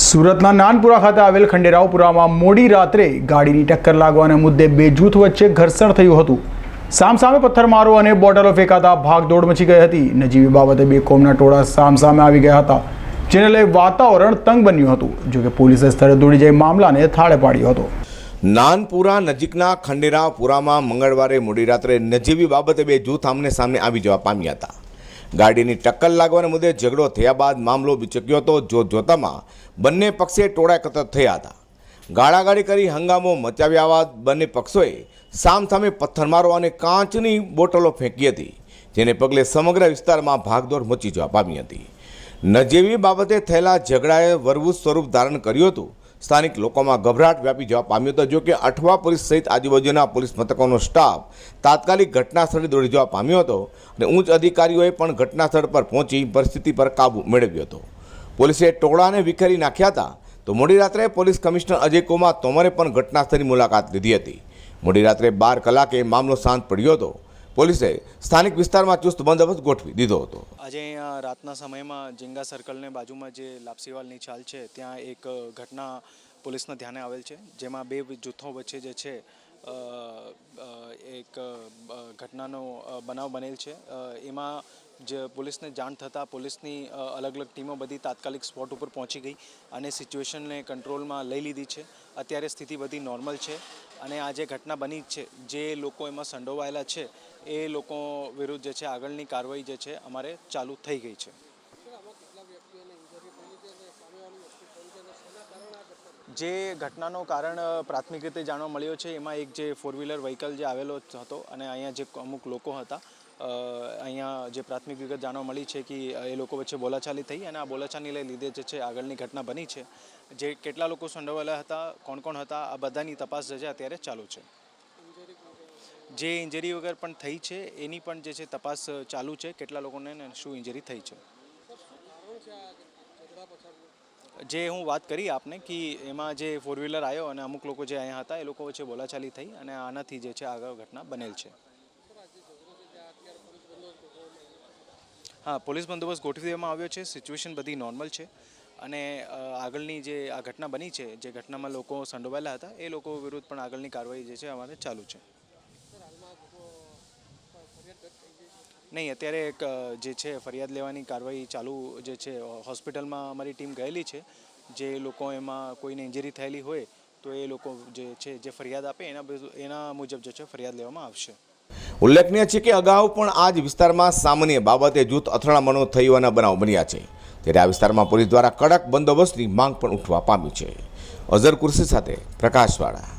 સુરતના નાનપુરા ખાતે આવેલ ખંડેરાવપુરામાં મોડી રાત્રે ગાડીની ટક્કર લાગવાના મુદ્દે બે જૂથ વચ્ચે ઘર્ષણ થયું હતું. સામસામે પથ્થરમારો અને બોટલો ફેંકાતા ભાગદોડ મચી ગઈ હતી. નજીવી બાબતે બે કોમના ટોળા સામસામે આવી ગયા હતા, જેને લઈ વાતાવરણ તંગ બન્યું હતું, જોકે પોલીસે સ્થળે દોડી જઈ મામલાને થાળે પાડ્યો હતો. નાનપુરા નજીકના ખંડેરાપુરામાં મંગળવારે મોડી રાત્રે નજીવી બાબતે બે જૂથ આમને સામને આવી જવા પામ્યા હતા. ગાડીની ટક્કર લાગવાના મુદ્દે ઝઘડો થયા બાદ મામલો બિચક્યો હતો. જો જોતામાં બંને પક્ષે ટોળા એકત્ર થયા હતા. ગાળાગાળી કરી હંગામો મચાવ્યા બાદ બંને પક્ષોએ સામસામે પથ્થરમારો અને કાચની બોટલો ફેંકી હતી, જેને પગલે સમગ્ર વિસ્તારમાં ભાગદોડ મચી જવા પામી હતી. નજીવી બાબતે થયેલા ઝઘડાએ વરવું સ્વરૂપ ધારણ કર્યું હતું. સ્થાનિક લોકોમાં ગભરાટ વ્યાપી જવા પામ્યો હતો. જો કે અઠવા પોલીસ સહિત આજુબાજુના પોલીસ મથકોનો સ્ટાફ તાત્કાલિક ઘટના સ્થળે દોડી જવા પામ્યો હતો અને ઉચ્ચ અધિકારીઓએ પણ ઘટના સ્થળ પર પહોંચી પરિસ્થિતિ પર કાબૂ મેળવ્યો હતો. પોલીસે ટોળાને વિખેરી નાખ્યા હતા તો મોડી રાત્રે પોલીસ કમિશનર અજય કુમાર તોમરે પણ ઘટનાસ્થળની મુલાકાત લીધી હતી. મોડી રાત્રે બાર કલાકે મામલો શાંત પડ્યો હતો. પોલીસે સ્થાનિક વિસ્તારમાં ચુસ્ત બંદોબસ્ત ગોઠવી દીધો હતો. આજે અહીંયા રાતના સમયમાં જિંગા સર્કલને બાજુમાં જે લાપસીવાલની ચાલ છે, ત્યાં એક ઘટના પોલીસના ધ્યાને આવેલ છે, જેમાં બે જૂથો વચ્ચે જે છે એક ઘટનાનો બનાવ બનેલ છે. એમાં જે પોલીસને જાણ થતાં પોલીસની અલગ અલગ ટીમો બધી તાત્કાલિક સ્પોટ ઉપર પહોંચી ગઈ અને સિચ્યુએશનને કંટ્રોલમાં લઈ લીધી છે. અત્યારે સ્થિતિ બધી નોર્મલ છે અને આ જે ઘટના બની છે, જે લોકો એમાં સંડોવાયેલા છે, એ લોકો વિરુદ્ધ જે છે આગળની કાર્યવાહી જે છે અમારે ચાલુ થઈ ગઈ છે. જે ઘટનાનો કારણ પ્રાથમિક રીતે જાણવા મળ્યો છે, એમાં એક જે ફોર વ્હીલર વ્હીકલ જે આવેલો હતો અને અહીંયા જે અમુક લોકો હતા અહીંયા જે પ્રાથમિક વિગત જાણવા મળી છે કે એ લોકો વચ્ચે બોલાચાલી થઈ અને આ બોલાચાલીને લીધે જે છે આગળની ઘટના બની છે. જે કેટલા લોકો સંડોવાયેલા હતા, કોણ કોણ હતા, આ બધાની તપાસ જે છે અત્યારે ચાલુ છે. જે ઇન્જરી વગર પણ થઈ છે, એની પણ જે છે તપાસ ચાલુ છે, કેટલા લોકોને શું ઇન્જરી થઈ છે. જે હું વાત કરી આપને કે એમાં જે ફોર વ્હીલર આવ્યો અને અમુક લોકો જે અહીંયા હતા, એ લોકો વચ્ચે બોલાચાલી થઈ અને આનાથી જે છે આગળ ઘટના બનેલ છે. હા, પોલીસ બંદોબસ્ત ગોઠવી દેવામાં આવ્યો છે. સિચ્યુએશન બધી નોર્મલ છે. અને આગળની જે આ ઘટના બની છે, જે ઘટનામાં લોકો સંડોવાયેલા હતા, એ લોકો વિરુદ્ધ પણ આગળની કાર્યવાહી જે છે, અમારે ચાલુ છે. નહીં, અત્યારે એક જે છે, ફરિયાદ લેવાની કાર્યવાહી ચાલુ જે છે, હોસ્પિટલમાં અમારી ટીમ ગયેલી છે. જે લોકો એમાં કોઈને ઇન્જરી થયેલી હોય, તો એ લોકો જે છે, જે ફરિયાદ આપે, એના એના મુજબ જે છે, ફરિયાદ લેવામાં આવશે. ઉલ્લેખનીય છે કે અગાઉ પણ આ જ વિસ્તારમાં સામાન્ય બાબતે જૂથ અથડામણો થવાના બનાવ બન્યા છે. ત્યારે આ વિસ્તારમાં પોલીસ દ્વારા કડક બંદોબસ્તની માંગ પણ ઉઠવા પામી છે. અઝર કુર્સી સાથે પ્રકાશવાળા.